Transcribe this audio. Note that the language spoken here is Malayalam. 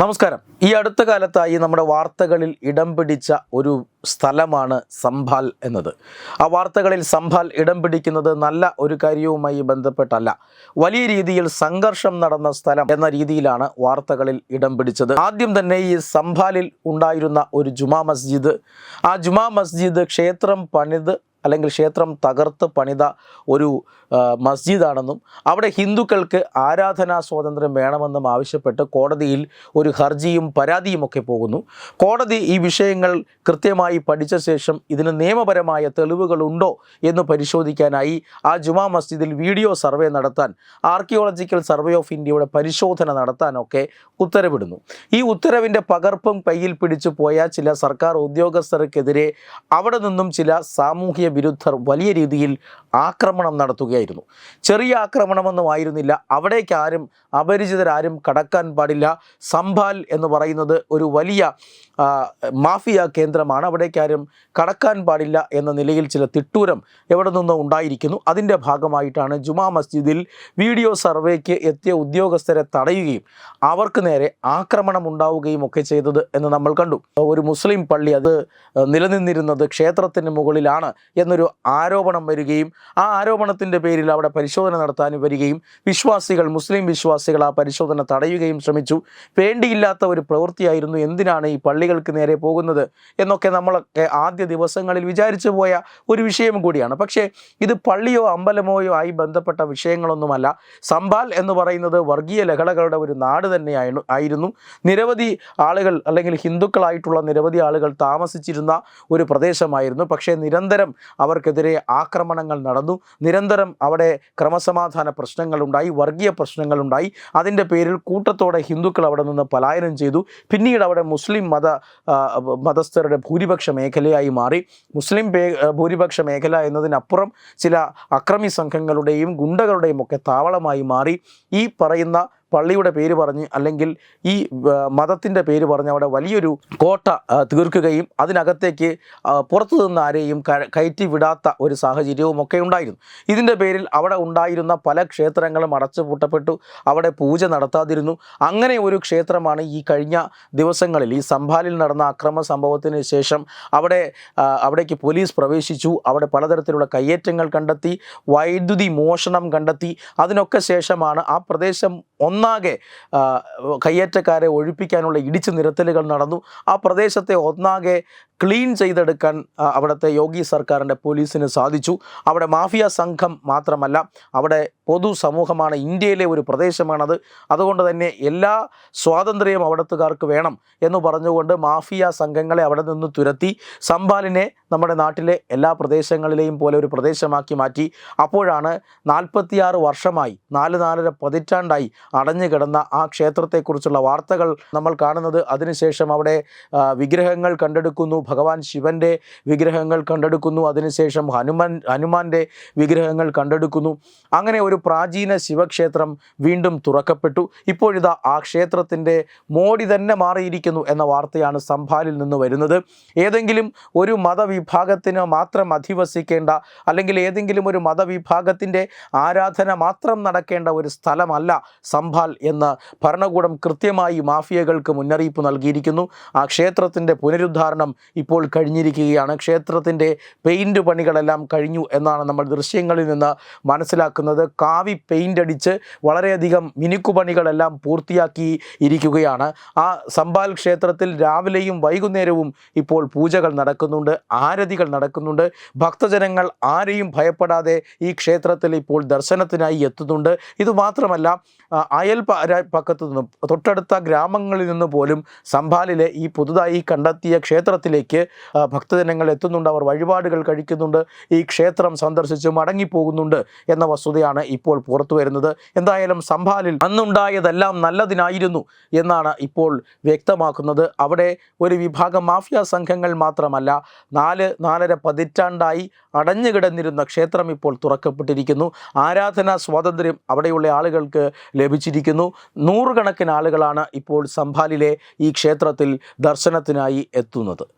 നമസ്കാരം. ഈ അടുത്ത കാലത്തായി നമ്മുടെ വാർത്തകളിൽ ഇടം പിടിച്ച ഒരു സ്ഥലമാണ് സംഭാൽ എന്നത്. ആ വാർത്തകളിൽ സംഭാൽ ഇടം പിടിക്കുന്നത് നല്ല ഒരു കാര്യവുമായി ബന്ധപ്പെട്ടല്ല. വലിയ രീതിയിൽ സംഘർഷം നടന്ന സ്ഥലം എന്ന രീതിയിലാണ് വാർത്തകളിൽ ഇടം പിടിച്ചത്. ആദ്യം തന്നെ ഈ സംഭാലിൽ ഉണ്ടായിരുന്ന ഒരു ജുമാ മസ്ജിദ്. ആ ജുമാ മസ്ജിദ് ക്ഷേത്രം പണിത് അല്ലെങ്കിൽ ക്ഷേത്രം തകർത്ത് പണിത ഒരു മസ്ജിദാണെന്നും അവിടെ ഹിന്ദുക്കൾക്ക് ആരാധനാ സ്വാതന്ത്ര്യം വേണമെന്നും ആവശ്യപ്പെട്ട് കോടതിയിൽ ഒരു ഹർജിയും പരാതിയുമൊക്കെ പോകുന്നു. കോടതി ഈ വിഷയങ്ങൾ കൃത്യമായി പഠിച്ച ശേഷം ഇതിന് നിയമപരമായ തെളിവുകളുണ്ടോ എന്ന് പരിശോധിക്കാനായി ആ ജുമാ മസ്ജിദിൽ വീഡിയോ സർവേ നടത്താൻ ആർക്കിയോളജിക്കൽ സർവേ ഓഫ് ഇന്ത്യയുടെ പരിശോധന നടത്താനൊക്കെ ഉത്തരവിടുന്നു. ഈ ഉത്തരവിന്റെ പകർപ്പും കയ്യിൽ പിടിച്ചു പോയ ചില സർക്കാർ ഉദ്യോഗസ്ഥർക്കെതിരെ അവിടെ നിന്നും ചില സാമൂഹ്യ വിരുദ്ധർ വലിയ രീതിയിൽ ആക്രമണം നടത്തുകയായിരുന്നു. ചെറിയ ആക്രമണമൊന്നും ആയിരുന്നില്ല. അവിടേക്ക് ആരും അപരിചിതരാരും കടക്കാൻ പാടില്ല. സംഭാൽ എന്ന് പറയുന്നത് ഒരു വലിയ മാഫിയ കേന്ദ്രമാണ്. അവിടേക്ക് ആരും കടക്കാൻ പാടില്ല എന്ന നിലയിൽ ചില തിട്ടൂരം എവിടെ നിന്ന് ഉണ്ടായിരിക്കുന്നു. അതിന്റെ ഭാഗമായിട്ടാണ് ജുമാ മസ്ജിദിൽ വീഡിയോ സർവേക്ക് എത്തിയ ഉദ്യോഗസ്ഥരെ തടയുകയും അവർക്ക് നേരെ ആക്രമണം ഉണ്ടാവുകയും ഒക്കെ ചെയ്തത് എന്ന് നമ്മൾ കണ്ടു. ഒരു മുസ്ലിം പള്ളി അത് നിലനിന്നിരുന്നത് ക്ഷേത്രത്തിന് മുകളിലാണ് എന്നൊരു ആരോപണം വരികയും ആ ആരോപണത്തിന്റെ പേരിൽ അവിടെ പരിശോധന നടത്താൻ വരികയും വിശ്വാസികൾ മുസ്ലിം വിശ്വാസികൾ ആ പരിശോധന തടയുകയും ശ്രമിച്ചു. വേണ്ടിയില്ലാത്ത ഒരു പ്രവൃത്തിയായിരുന്നു എന്തിനാണ് ഈ പള്ളികൾക്ക് നേരെ പോകുന്നത് എന്നൊക്കെ നമ്മളൊക്കെ ആദ്യ ദിവസങ്ങളിൽ വിചാരിച്ചു പോയ ഒരു വിഷയം കൂടിയാണ്. പക്ഷേ ഇത് പള്ളിയോ അമ്പലമോയോ ആയി ബന്ധപ്പെട്ട വിഷയങ്ങളൊന്നുമല്ല. സമ്പാൽ എന്ന് പറയുന്നത് വർഗീയ ലഹളകളുടെ ഒരു നാട് തന്നെയായിരുന്നു ആയിരുന്നു. നിരവധി ആളുകൾ അല്ലെങ്കിൽ ഹിന്ദുക്കളായിട്ടുള്ള നിരവധി ആളുകൾ താമസിച്ചിരുന്ന ഒരു പ്രദേശമായിരുന്നു. പക്ഷേ നിരന്തരം അവർക്കെതിരെ ആക്രമണങ്ങൾ നടന്നു. നിരന്തരം അവിടെ ക്രമസമാധാന പ്രശ്നങ്ങളുണ്ടായി വർഗീയ പ്രശ്നങ്ങളുണ്ടായി. അതിന്റെ പേരിൽ കൂട്ടത്തോടെ ഹിന്ദുക്കൾ അവിടെ നിന്ന് പലായനം ചെയ്തു. പിന്നീട് അവിടെ മുസ്ലിം മത മതസ്ഥരുടെ ഭൂരിപക്ഷ മേഖലയായി മാറി. മുസ്ലിം ഭൂരിപക്ഷ മേഖല എന്നതിനപ്പുറം ചില അക്രമി സംഘങ്ങളുടെയും ഗുണ്ടകളുടെയും ഒക്കെ താവളമായി മാറി. ഈ പറയുന്ന പള്ളിയുടെ പേര് പറഞ്ഞ് അല്ലെങ്കിൽ ഈ മതത്തിന്റെ പേര് പറഞ്ഞ് അവിടെ വലിയൊരു കോട്ട തീർക്കുകയും അതിനകത്തേക്ക് പുറത്തു നിന്ന് ആരെയും കയറ്റി വിടാത്ത ഒരു സാഹചര്യവും ഒക്കെ ഉണ്ടായിരുന്നു. ഇതിന്റെ പേരിൽ അവിടെ ഉണ്ടായിരുന്ന പല ക്ഷേത്രങ്ങളും അടച്ചുപൂട്ടപ്പെട്ടു. അവിടെ പൂജ നടത്താതിരുന്നു. അങ്ങനെ ഒരു ക്ഷേത്രമാണ് ഈ കഴിഞ്ഞ ദിവസങ്ങളിൽ ഈ സംഭാലിൽ നടന്ന അക്രമ സംഭവത്തിന് ശേഷം അവിടെ അവിടേക്ക് പോലീസ് പ്രവേശിച്ചു. അവിടെ പലതരത്തിലുള്ള കയ്യേറ്റങ്ങൾ കണ്ടെത്തി വൈദ്യുതി മോഷണം കണ്ടെത്തി. അതിനൊക്കെ ശേഷമാണ് ആ പ്രദേശം ഒന്നാകെ കയ്യേറ്റക്കാരെ ഒഴിപ്പിക്കാനുള്ള ഇടിച്ചു നിരത്തലുകൾ നടന്നു. ആ പ്രദേശത്തെ ഒന്നാകെ ക്ലീൻ ചെയ്തെടുക്കാൻ അവിടുത്തെ യോഗി സർക്കാരിന്റെ പോലീസിന് സാധിച്ചു. അവിടെ മാഫിയ സംഘം മാത്രമല്ല അവിടെ പൊതു സമൂഹമാണ് ഇന്ത്യയിലെ ഒരു പ്രദേശമാണത്. അതുകൊണ്ട് തന്നെ എല്ലാ സ്വാതന്ത്ര്യവും അവിടത്തുകാർക്ക് വേണം എന്ന് പറഞ്ഞുകൊണ്ട് മാഫിയ സംഘങ്ങളെ അവിടെ നിന്ന് തുരത്തി സംബാലിനെ നമ്മുടെ നാട്ടിലെ എല്ലാ പ്രദേശങ്ങളിലെയും പോലെ ഒരു പ്രദേശമാക്കി മാറ്റി. അപ്പോഴാണ് നാൽപ്പത്തിയാറ് വർഷമായി നാല് നാലര പതിറ്റാണ്ടായി അടഞ്ഞു കിടന്ന ആ ക്ഷേത്രത്തെക്കുറിച്ചുള്ള വാർത്തകൾ നമ്മൾ കാണുന്നത്. അതിനുശേഷം അവിടെ വിഗ്രഹങ്ങൾ കണ്ടെടുക്കുന്നു ഭഗവാൻ ശിവന്റെ വിഗ്രഹങ്ങൾ കണ്ടെടുക്കുന്നു. അതിനുശേഷം ഹനുമാൻ ഹനുമാന്റെ വിഗ്രഹങ്ങൾ കണ്ടെടുക്കുന്നു. അങ്ങനെ ഒരു പ്രാചീന ശിവക്ഷേത്രം വീണ്ടും തുറക്കപ്പെട്ടു. ഇപ്പോഴിതാ ആ ക്ഷേത്രത്തിന്റെ മോടി തന്നെ മാറിയിരിക്കുന്നു എന്ന വാർത്തയാണ് സംഭാലിൽ നിന്ന് വരുന്നത്. ഏതെങ്കിലും ഒരു മതവിഭാഗത്തിന് മാത്രം അധിവസിക്കേണ്ട അല്ലെങ്കിൽ ഏതെങ്കിലും ഒരു മതവിഭാഗത്തിന്റെ ആരാധന മാത്രം നടക്കേണ്ട ഒരു സ്ഥലമല്ല സംഭാൽ എന്ന് ഭരണകൂടം കൃത്യമായി മാഫിയകൾക്ക് മുന്നറിയിപ്പ് നൽകിയിരിക്കുന്നു. ആ ക്ഷേത്രത്തിന്റെ പുനരുദ്ധാരണം ഇപ്പോൾ കഴിഞ്ഞിരിക്കുകയാണ്. ക്ഷേത്രത്തിന്റെ പെയിന്റ് പണികളെല്ലാം കഴിഞ്ഞു എന്നാണ് നമ്മൾ ദൃശ്യങ്ങളിൽ നിന്ന് മനസ്സിലാക്കുന്നത്. കാവി പെയിന്റ് അടിച്ച് വളരെയധികം മിനുക്കുപണികളെല്ലാം പൂർത്തിയാക്കി ഇരിക്കുകയാണ്. ആ സമ്പാൽ ക്ഷേത്രത്തിൽ രാവിലെയും വൈകുന്നേരവും ഇപ്പോൾ പൂജകൾ നടക്കുന്നുണ്ട് ആരതികൾ നടക്കുന്നുണ്ട്. ഭക്തജനങ്ങൾ ആരെയും ഭയപ്പെടാതെ ഈ ക്ഷേത്രത്തിൽ ഇപ്പോൾ ദർശനത്തിനായി എത്തുന്നുണ്ട്. ഇതുമാത്രമല്ല അയൽ പക്കത്തു നിന്നും തൊട്ടടുത്ത ഗ്രാമങ്ങളിൽ നിന്ന് പോലും സംഭാലിലെ ഈ പുതുതായി കണ്ടെത്തിയ ക്ഷേത്രത്തിലേക്ക് ആ, ഭക്തജനങ്ങൾ എത്തുന്നുണ്ട് അവർ വഴിപാടുകൾ കഴിക്കുന്നുണ്ട് ഈ ക്ഷേത്രം സന്ദർശിച്ച് മടങ്ങിപ്പോകുന്നുണ്ട് എന്ന വസ്തുതയാണ് ഇപ്പോൾ പുറത്തു വരുന്നത്. എന്തായാലും സംഭാലിൽ അന്നുണ്ടായതെല്ലാം നല്ലതിനായിരുന്നു എന്നാണ് ഇപ്പോൾ വ്യക്തമാക്കുന്നത്. അവിടെ ഒരു വിഭാഗം മാഫിയ സംഘങ്ങൾ മാത്രമല്ല നാല് നാലര പതിറ്റാണ്ടായി അടഞ്ഞുകിടന്നിരുന്ന ക്ഷേത്രം ഇപ്പോൾ തുറക്കപ്പെട്ടിരിക്കുന്നു. ആരാധനാ സ്വാതന്ത്ര്യം അവിടെയുള്ള ആളുകൾക്ക് ലഭിച്ചിരിക്കുന്നു. നൂറുകണക്കിന് ആളുകളാണ് ഇപ്പോൾ സംഭാലിലെ ഈ ക്ഷേത്രത്തിൽ ദർശനത്തിനായി എത്തുന്നത്.